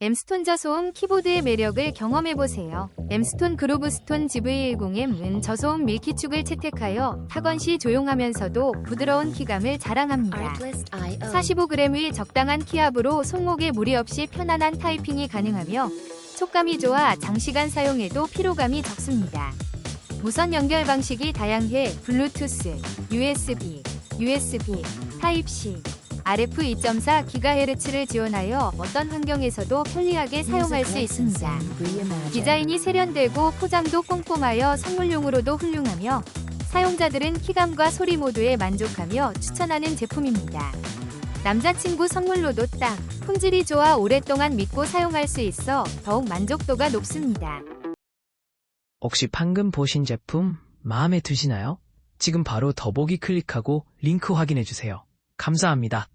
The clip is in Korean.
엠스톤 저소음 키보드의 매력을 경험해보세요. 엠스톤 그루브스톤 GV10M은 저소음 밀키축을 채택하여 타건 시 조용하면서도 부드러운 키감을 자랑합니다. Artlist IO. 45g의 적당한 키압으로 손목에 무리 없이 편안한 타이핑이 가능하며 촉감이 좋아 장시간 사용해도 피로감이 적습니다. 무선 연결 방식이 다양해 블루투스, USB, USB, 타입C, RF 2.4GHz를 지원하여 어떤 환경에서도 편리하게 사용할 수 있습니다. 디자인이 세련되고 포장도 꼼꼼하여 선물용으로도 훌륭하며 사용자들은 키감과 소리 모두에 만족하며 추천하는 제품입니다. 남자친구 선물로도 딱 품질이 좋아 오랫동안 믿고 사용할 수 있어 더욱 만족도가 높습니다. 혹시 방금 보신 제품 마음에 드시나요? 지금 바로 더보기 클릭하고 링크 확인해 주세요. 감사합니다.